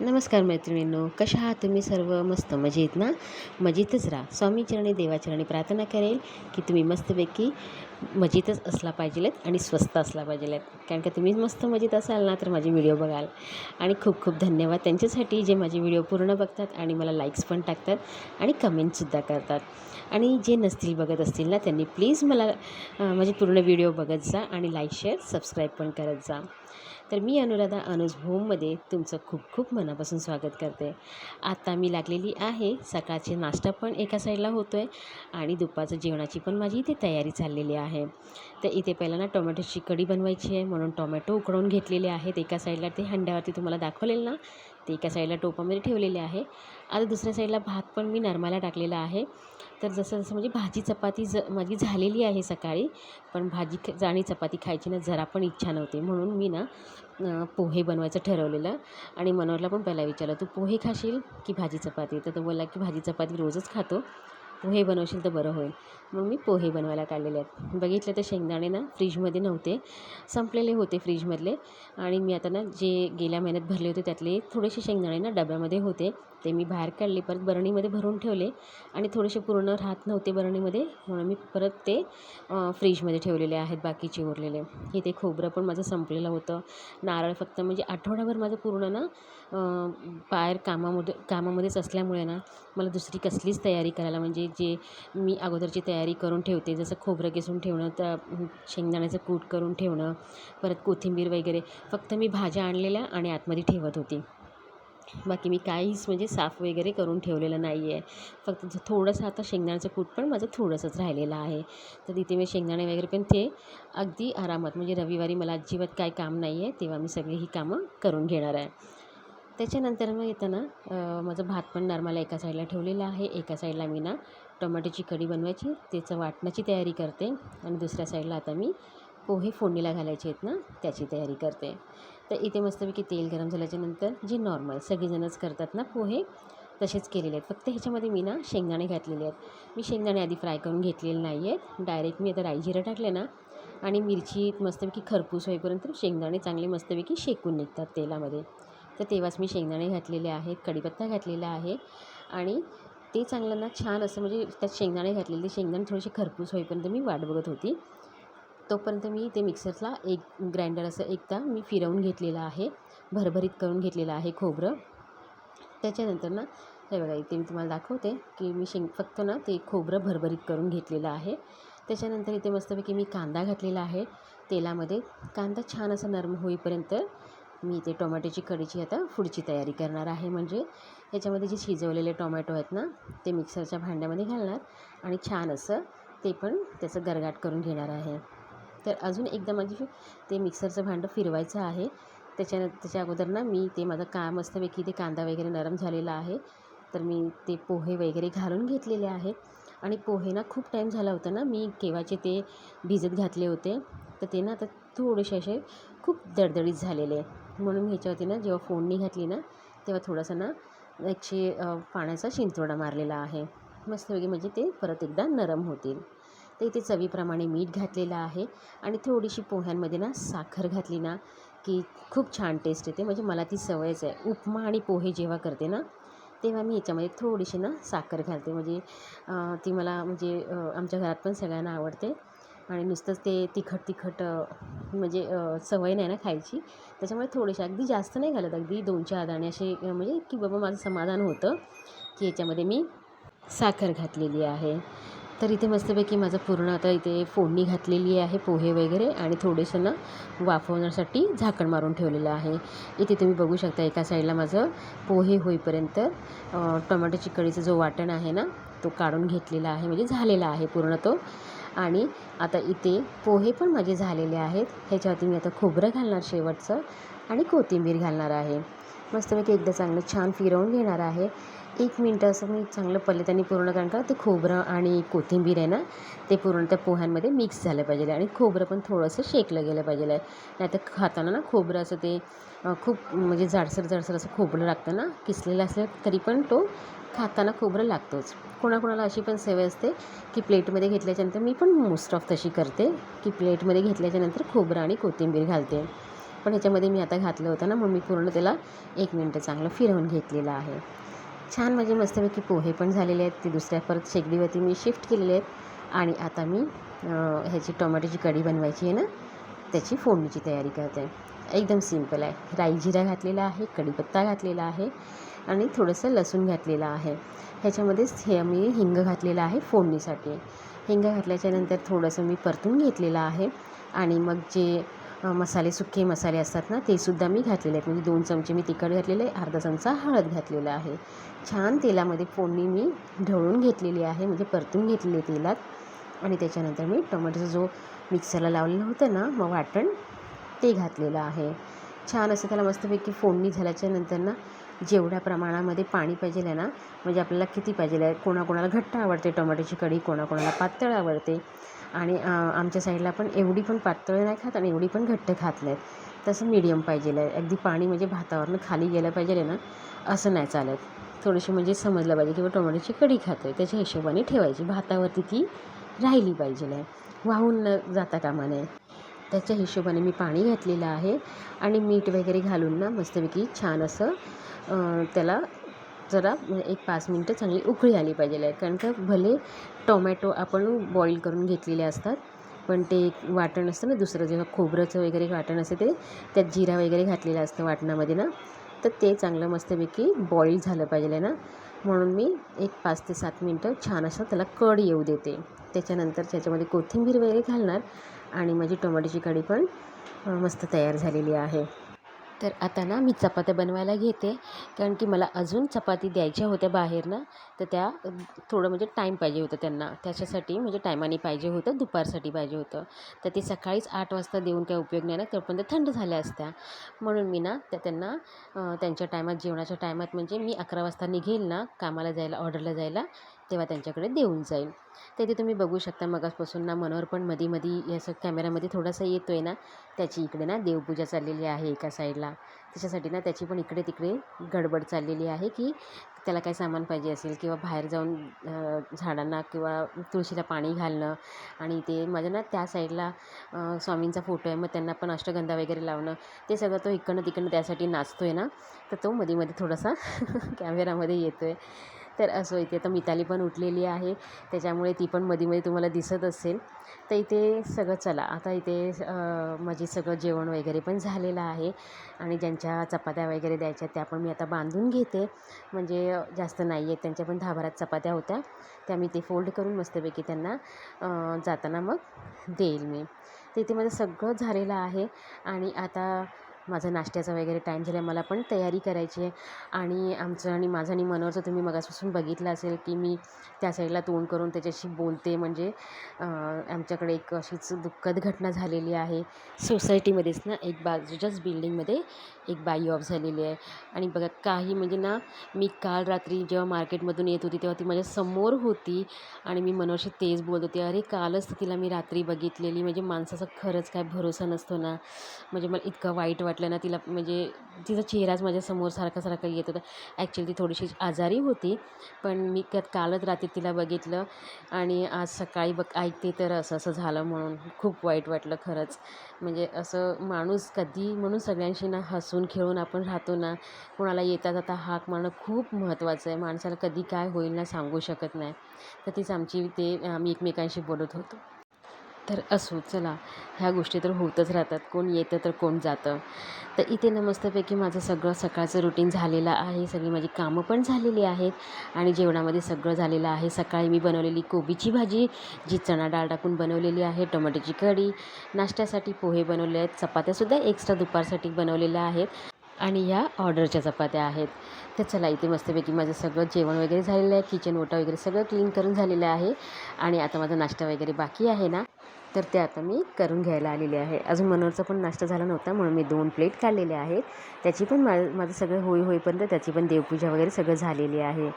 नमस्कार मैत्रिणींनो कशा आहात तुम्ही सर्व? मस्त मजेत ना? मजेतच राहा. स्वामीचरणी देवाचरणी प्रार्थना करेल की तुम्ही मस्तपैकी मजेतच असला पाहिजेत आणि स्वस्त असला पाहिजेत कारण का तुम्ही मस्त मजेत असाल ना तर माझे व्हिडिओ बघाल. आणि खूप खूप धन्यवाद त्यांच्यासाठी जे माझे व्हिडिओ पूर्ण बघतात आणि मला लाईक्स पण टाकतात आणि कमेंटसुद्धा करतात. आणि जे नसतील बघत असतील ना त्यांनी प्लीज मला माझे पूर्ण व्हिडिओ बघत जा आणि लाईक शेअर सबस्क्राईब पण करत जा. तर मी अनुराधा अनुज होममध्ये तुमचं खूप खूप मनापासून स्वागत करते. आता मी लागलेली आहे. सकाळचे नाश्ता पण एका साईडला होतो आहे आणि दुपारचं जेवणाची पण माझी इथे तयारी चाललेली आहे. तर इथे पहिला ना टोमॅटोची कढी बनवायची आहे. म्हणून टोमॅटो उकडवून घेतलेले आहेत. एका साईडला ते हंड्यावरती तुम्हाला दाखवलेलं ना ते एका साईडला टोपामध्ये ठेवलेले आहे. आता दुसऱ्या साईडला भात पण मी नरमाला टाकलेला आहे. तर जसं जसं म्हणजे भाजी चपाती ज माझी झालेली आहे सकाळी पण भाजी ख आणि चपाती खायची ना जरा पण इच्छा नव्हती. म्हणून मी ना पोहे बनवायचं ठरवलेलं आणि मनोहरला पण पहिला विचारलं तू पोहे खाशील की भाजी चपाती? तर तो बोलला की भाजी चपाती रोजच खातो. पोहे बनवशील तर बरं होईल. मग मी पोहे बनवायला काढलेले आहेत. बघितलं तर शेंगदाणे ना फ्रीजमध्ये नव्हते. संपलेले होते फ्रीजमधले. आणि मी आता ना जे गेल्या महिन्यात भरले होते त्यातले थोडेसे शेंगदाणे ना डब्यामध्ये होते. ते मी बाहेर काढले. परत बरणीमध्ये भरून ठेवले. आणि थोडेसे पूर्ण राहत नव्हते बरणीमध्ये. म्हणून मी परत ते फ्रीजमध्ये ठेवलेले आहेत. बाकीचे उरलेले. हे ते खोबरं पण माझं संपलेलं होतं. नारळ फक्त म्हणजे आठवडाभर माझं पूर्ण ना बाहेर कामामध्ये कामामध्येच असल्यामुळे ना मला दुसरी कसलीच तयारी करायला म्हणजे जे मी अगोदरची तयारी करून ठेवते जसं खोबरं किसून ठेवणं त्या शेंगदाण्याचं कूट करून ठेवणं परत कोथिंबीर वगैरे फक्त मी भाज्या आणलेल्या आणि आतमध्ये ठेवत होती. बाकी मी काहीच म्हणजे साफ वगैरे करून ठेवलेलं नाही आहे फक्त थोडंसं आता शेंगदाण्याचं कूट पण माझं थोडंसंच राहिलेलं आहे. तर तिथे मी शेंगदाणे वगैरे पण ते अगदी आरामात म्हणजे रविवारी मला अजिबात काय काम नाही आहे तेव्हा मी सगळी ही कामं करून घेणार आहे. त्याच्यानंतर मग येताना ना माझं भात पण नॉर्मला एका साईडला ठेवलेलं आहे. एका साईडला मी ना टोमॅटोची कढी बनवायची. त्याचं वाटण्याची तयारी करते. आणि दुसऱ्या साईडला आता मी पोहे फोडणीला घालायचे आहेत ना त्याची तयारी करते. तर इथे मस्तपैकी तेल गरम झाल्याच्यानंतर जे नॉर्मल सगळेजणच करतात ना पोहे तसेच केलेले आहेत. फक्त ह्याच्यामध्ये मी ना शेंगदाणे घातलेले आहेत. मी शेंगदाणे आधी फ्राय करून घेतलेले नाही आहेत. डायरेक्ट मी आता राई जिरं टाकले ना आणि मिरची मस्तपैकी खरपूस होईपर्यंत शेंगदाणे चांगले मस्तपैकी शेकून निघतात तेलामध्ये. तर तेव्हाच मी शेंगदाणे घातलेले आहेत कढीपत्ता घातलेला आहे आणि ते चांगलं ना छान असं म्हणजे त्यात शेंगदाणे घातलेले शेंगदाणे थोडेसे खरपूस होईपर्यंत मी वाट बघत होती. तोपर्यंत मी ते मिक्सरला एक ग्राइंडर असं एकदा मी फिरवून घेतलेलं आहे भरभरीत करून घेतलेलं आहे खोबरं. त्याच्यानंतर ना हे बघा इथे मी तुम्हाला दाखवते की मी शेंग फक्त ना ते खोबरं भरभरीत करून घेतलेलं आहे. त्याच्यानंतर इथे मस्तपैकी मी कांदा घातलेला आहे. तेलामध्ये कांदा छान असा नरम होईपर्यंत मी इथे टोमॅटोची कढीची आता पुढची तयारी करणार आहे. म्हणजे याच्यामध्ये जे शिजवलेले टोमॅटो आहेत ना ते मिक्सरच्या भांड्यामध्ये घालणार आणि छान असं ते पण त्याचं गरगाट करून घेणार आहे. तर अजून एकदा माझी ते मिक्सरचं भांडं फिरवायचं आहे. त्याच्या त्याच्या अगोदर ना मी ते माझं काम मस्तपैकी ते कांदा वगैरे नरम झालेला आहे. तर मी ते पोहे वगैरे घालून घेतलेले आहेत. आणि पोहे ना खूप टाईम झाला होता ना मी केव्हाचे ते भिजत घातले होते. तर ते ना आता थोडेसे असे खूप दडदडीत झालेले. म्हणून मी ह्याच्यावरती ना जेव्हा फोडणी घातली ना तेव्हा थोडासा ना एकशे पाण्याचा शिंतोडा मारलेला आहे. मस्तपैकी म्हणजे ते परत एकदा नरम होतील. तर इथे चवीप्रमाणे मीठ घातलेलं आहे आणि थोडीशी पोह्यांमध्ये ना साखर घातली ना की खूप छान टेस्ट येते. म्हणजे मला ती सवयच आहे. उपमा आणि पोहे जेव्हा करते ना तेव्हा मी याच्यामध्ये थोडीशी ना साखर घालते. म्हणजे ती मला म्हणजे आमच्या घरात पण सगळ्यांना आवडते. आणि नुसतंच ते तिखट तिखट म्हणजे सवय नाही ना खायची. त्याच्यामुळे थोडेसे अगदी जास्त नाही घालत. अगदी दोन चार दाणे असे म्हणजे की बाबा माझं समाधान होतं की याच्यामध्ये मी साखर घातलेली आहे. तर इथे मस्तपैकी माझं पूर्ण आता इथे फोडणी घातलेली आहे पोहे वगैरे आणि थोडेसं ना वाफवण्यासाठी झाकण मारून ठेवलेलं आहे. इथे तुम्ही बघू शकता एका साईडला माझं पोहे होईपर्यंत टोमॅटो टोमॅटोची जो वाटण आहे ना तो काढून घेतलेला आहे म्हणजे झालेला आहे पूर्ण तो. आणि आता इथे पोहे पण माझे झालेले आहेत. ह्याच्यावरती मी आता खोबरं घालणार शेवटचं आणि कोथिंबीर घालणार आहे. मस्तपैकी एकदा चांगलं छान फिरवून घेणार आहे. एक मिनटं असं मी चांगलं पहिले त्यांनी पूर्ण कारण का ते खोबरं आणि कोथिंबीर आहे ना ते पूर्ण त्या पोह्यांमध्ये मिक्स झालं पाहिजे आणि खोबरं पण थोडंसं शेकलं गेलं पाहिजे. नाही तर खाताना ना खोबरं असं ते खूप म्हणजे जाडसर जाडसर असं खोबरं लागतं ना किसलेलं असलं तरी पण तो खाताना खोबरं लागतोच. कोणाकोणाला अशी पण सवय असते की प्लेटमध्ये घेतल्याच्यानंतर मी पण मोस्ट ऑफ तशी करते की प्लेटमध्ये घेतल्याच्यानंतर खोबरं आणि कोथिंबीर घालते. पण ह्याच्यामध्ये मी आता घातलं होतं ना मग मी पूर्ण त्याला एक मिनटं चांगलं फिरवून घेतलेलं आहे. छान म्हणजे मस्तपैकी पोहे पण झालेले आहेत. ते दुसऱ्या परत शेगडीवरती मी शिफ्ट केलेले आहेत. आणि आता मी ह्याची टोमॅटोची कढी बनवायची आहे ना त्याची फोडणीची तयारी करते. एकदम सिंपल आहे. राई जिरा घातलेला आहे कढीपत्ता घातलेला आहे आणि थोडंसं लसूण घातलेलं आहे. ह्याच्यामध्येच हे मी हिंग घातलेलं आहे फोडणीसाठी. हिंग घातल्याच्यानंतर थोडंसं मी परतून घेतलेलं आहे. आणि मग जे मसाले सुके मसाले असतात ना ते सुद्धा मी घातलेले आहेत. म्हणजे दोन चमचे मी तिखट घातलेले आहे अर्धा चमचा हळद घातलेला आहे. छान तेलामध्ये फोडणी मी ढवळून घेतलेली आहे म्हणजे परतून घेतलेली तेलात. आणि त्याच्यानंतर मी टोमॅटोचा जो मिक्सरला लावलेलं होतं ना मग वाटण ते घातलेलं आहे. छान असं त्याला मस्तपैकी फोडणी झाल्याच्यानंतर ना जेवढ्या प्रमाणामध्ये पाणी पाहिजे आहे ना म्हणजे आपल्याला किती पाहिजे आहे कोणाकोणाला घट्ट आवडते टोमॅटोची कढी कोणाकोणाला पातळ आवडते. आणि आमच्या साईडला पण एवढी पण पातळ नाही खात आणि एवढी पण घट्ट खात नाहीत. तसं मीडियम पाहिजे आहे. अगदी पाणी म्हणजे भातावरनं खाली गेलं पाहिजे आहे ना असं नाही चालत. थोडीशी म्हणजे समजलं पाहिजे किंवा टोमॅटोची कढी खातो आहे. त्याच्या हिशोबाने ठेवायची. भातावरती ती राहिली पाहिजे आहे. वाहून न जाता कामा नये त्याच्या हिशोबाने मी पाणी घातलेलं आहे. आणि मीठ वगैरे घालून ना मस्तपैकी छान असं त्याला जरा एक पाच मिनटं चांगली उकळी आली पाहिजे आहे कारण का भले टोमॅटो आपण बॉईल करून घेतलेले असतात पण ते एक वाटण असतं ना दुसरं जेव्हा खोबरंचं वगैरे वाटण असतं ते त्यात जिरा वगैरे घातलेलं असतं वाटणामध्ये ना तर ते चांगलं मस्तपैकी बॉईल झालं पाहिजे आहे ना. म्हणून मी एक पाच ते सात मिनटं छान असं त्याला कड येऊ देते. त्याच्यानंतर त्याच्यामध्ये कोथिंबीर वगैरे घालणार आणि माझी टोमॅटोची कढी पण मस्त तयार झालेली आहे. तर आता ना मी चपात्या बनवायला घेते. कारण की मला अजून चपाती द्यायच्या होत्या बाहेर ना तर त्या थोडं म्हणजे टाईम पाहिजे होतं त्यांना. त्याच्यासाठी म्हणजे टायमाने पाहिजे होतं दुपारसाठी पाहिजे होतं. तर ते सकाळीच आठ वाजता देऊन काही उपयोग नाही ना तोपर्यंत थंड झाल्या असत्या. म्हणून मी ना त्या त्यांना त्यांच्या टायमात जेवणाच्या टायमात म्हणजे मी अकरा वाजता निघेल ना कामाला जायला ऑर्डरला जायला तेव्हा त्यांच्याकडे देऊन जाईल. तर इथे तुम्ही बघू शकता. मगासपासून ना मनोहर पण मधी मधी असं कॅमेऱ्यामध्ये थोडासा येतो आहे ना त्याची इकडे ना देवपूजा चाललेली आहे एका साईडला. त्याच्यासाठी ना त्याची पण इकडे तिकडे गडबड चाललेली आहे की त्याला काही सामान पाहिजे असेल किंवा बाहेर जाऊन झाडांना किंवा तुळशीला पाणी घालणं आणि ते माझ्या ना त्या साईडला स्वामींचा फोटो आहे. मग त्यांना पण अष्टगंधा वगैरे लावणं ते सगळं तो इकडनं तिकडनं त्यासाठी नाचतो आहे ना तर तो मध्ये मध्ये थोडासा कॅमेरामध्ये येतो आहे तर असो इथे आता मिताली पण उठलेली आहे. त्याच्यामुळे ती पण मध्ये मध्ये तुम्हाला दिसत असेल. तर इथे सगळं चला. आता इथे माझे म्हणजे माझी सगळं जेवण वगैरे पण झालेलं आहे. आणि ज्यांच्या चपात्या वगैरे द्यायच्या त्या पण मी आता बांधून घेते. म्हणजे जास्त नाही आहेत. त्यांच्या पण दहा बारा चपात्या होत्या. त्या मी ते फोल्ड करून मस्तपैकी त्यांना जाताना मग देईल मी. तर इथे माझं सगळं झालेलं आहे. आणि आता माझा नाश्त्याचा वगैरे टाईम झाला मला पण तयारी करायची आहे. आणि आमचं आणि माझं आणि मनोरचं तुम्ही मगासपासून बघितलं असेल की मी त्या साईडला तोंड करून त्याच्याशी बोलते. म्हणजे आमच्याकडे एक अशीच दुःखद घटना झालेली आहे. सोसायटीमध्येच ना एक बाजूच्याच बिल्डिंगमध्ये एक बाई ऑफ झालेली आहे. आणि बघा काही म्हणजे ना मी काल रात्री जेव्हा मार्केटमधून येत होती तेव्हा ती माझ्यासमोर होती. आणि मी मनोरशी तेच बोलत होते अरे कालच तिला मी रात्री बघितलेली. म्हणजे माणसाचा खरंच काय भरोसा नसतो ना. म्हणजे मला इतकं वाईट वाटलं. ना तिला म्हणजे तिचा चेहराच माझ्यासमोर सारखा सारखा येत होता. ॲक्च्युली ती थोडीशी आजारी होती. पण मी त्यात कालच रात्री तिला बघितलं आणि आज सकाळी बघ ऐकते तर असं असं झालं म्हणून खूप वाईट वाटलं खरंच. म्हणजे असं माणूस कधी म्हणून सगळ्यांशी ना हसून खेळून आपण राहतो ना कोणाला येता जाता हाक मारणं खूप महत्त्वाचं आहे. माणसाला कधी काय होईल ना सांगू शकत नाही. तर तीच आमची ते आम्ही एकमेकांशी बोलत होतो. तर असो चला. ह्या गोष्टी तर होतच राहतात. कोण येतं तर कोण जातं. तर इथे ना मस्तपैकी माझं सगळं सकाळचं रुटीन झालेलं आहे. सगळी माझी कामं पण झालेली आहेत. आणि जेवणामध्ये सगळं झालेलं आहे. सकाळी मी बनवलेली कोबीची भाजी जी चणा डाळ टाकून बनवलेली आहे टोमॅटोची कढी नाश्त्यासाठी पोहे बनवले आहेत. चपात्यासुद्धा एक्स्ट्रा दुपारसाठी बनवलेल्या आहेत. आणि ह्या ऑर्डरच्या चपात्या आहेत. तर चला इथे मस्तपैकी माझं सगळं जेवण वगैरे झालेलं आहे. किचन ओटा वगैरे सगळं क्लीन करून झालेलं आहे. आणि आता माझा नाश्ता वगैरे बाकी आहे ना. तर ते आता मी करून घ्यायला आलेले आहे. अजून मनोहरचा पण नाश्ता झाला नव्हता म्हणून मी दोन प्लेट काढलेले आहेत. त्याची पण मा माझं सगळं होई होईपर्यंत त्याची पण देवपूजा वगैरे सगळं झालेली आहे.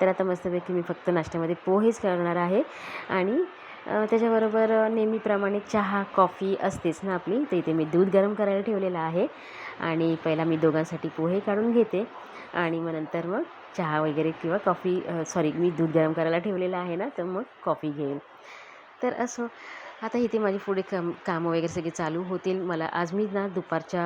तर आता मस्तपैकी मी फक्त नाश्त्यामध्ये पोहेच करणार आहे. आणि त्याच्याबरोबर नेहमीप्रमाणे चहा कॉफी असतेच ना आपली तर इथे मी दूध गरम करायला ठेवलेलं आहे. आणि पहिला मी दोघांसाठी पोहे काढून घेते. आणि मग नंतर मग चहा वगैरे किंवा कॉफी सॉरी मी दूध गरम करायला ठेवलेलं आहे ना तर मग कॉफी घेईन. तर असं आता इथे माझी पुढे काम कामं वगैरे सगळी चालू होतील. मला आज मी ना दुपारच्या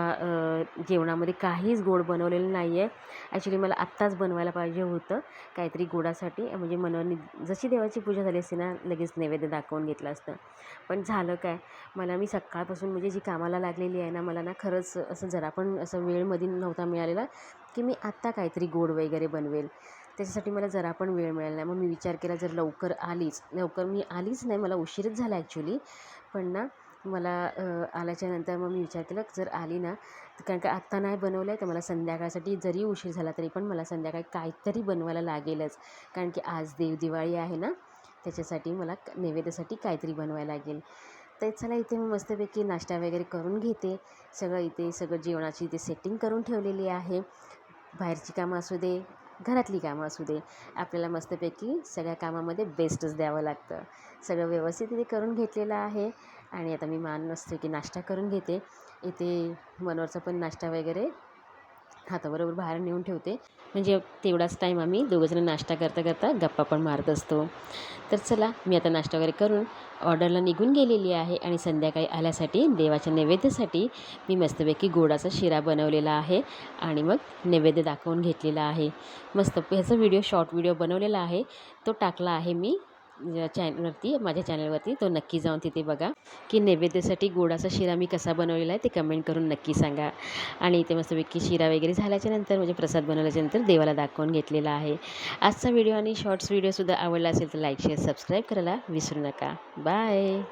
जेवणामध्ये काहीच गोड बनवलेलं नाही आहे ॲक्च्युली मला आत्ताच बनवायला पाहिजे होतं. काहीतरी गोडासाठी म्हणजे मनोनी जशी देवाची पूजा झाली असते ना लगेच नैवेद्य दाखवून घेतलं असतं. पण झालं काय? मला मी सकाळपासून म्हणजे जी कामाला लागलेली आहे ना मला ना खरंच असं जरा पण असं वेळमध्ये नव्हता मिळालेला की मी आत्ता काहीतरी गोड वगैरे बनवेल. त्याच्यासाठी मला जरा पण वेळ मिळाला नाही. मग मी विचार केला जर लवकर आलीच. लवकर मी आलीच नाही मला उशीरच झाला ॲक्च्युली पण ना मला आल्याच्यानंतर मग मी विचार केला जर आली ना कारण का आत्ता नाही बनवलं आहे तर मला संध्याकाळसाठी जरी उशीर झाला तरी पण मला संध्याकाळी काहीतरी बनवायला लागेलच. कारण की आज देव दिवाळी आहे ना त्याच्यासाठी मला नैवेद्यासाठी काहीतरी बनवायला लागेल. तर चला इथे मी मस्तपैकी नाश्ता वगैरे करून घेते. सगळं इथे सगळं जेवणाची इथे सेटिंग करून ठेवलेली आहे. बाहेरची कामं असू दे घरातली कामं असू दे. आपल्याला मस्तपैकी सगळ्या कामामध्ये बेस्टच द्यावं लागतं. सगळं व्यवस्थित इथे करून घेतलेलं आहे. आणि आता मी मान नसतो की नाश्ता करून घेते. इथे मनोहरचा पण नाश्ता वगैरे हाताबरोबर बाहेर नेऊन ठेवते. म्हणजे तेवढाच टाईम आम्ही दोघंजणं नाश्ता करता करता गप्पा पण मारत असतो. तर चला मी आता नाश्ता वगैरे करून ऑर्डरला निघून गेलेली आहे आणि संध्याकाळी आल्यासाठी देवाच्या नैवेद्यासाठी मी मस्तपैकी गोडाचा शिरा बनवलेला आहे आणि मग नैवेद्य दाखवून घेतलेला आहे. मस्त ह्याचा व्हिडिओ शॉर्ट व्हिडिओ बनवलेला आहे. तो टाकला आहे मी. म्हणजे चॅनलवरती माझ्या चॅनलवरती तो नक्की जाऊन तिथे बघा. की नैवेद्यासाठी गोडाचा शिरा मी कसा बनवलेला आहे ते कमेंट करून नक्की सांगा. आणि इथे मस्तपैकी शिरा वगैरे झाल्याच्यानंतर म्हणजे प्रसाद बनवल्याच्या नंतर देवाला दाखवून घेतलेला आहे. आजचा व्हिडिओ आणि शॉर्ट्स व्हिडिओसुद्धा आवडला असेल तर लाईक शेअर सबस्क्राईब करायला विसरू नका. बाय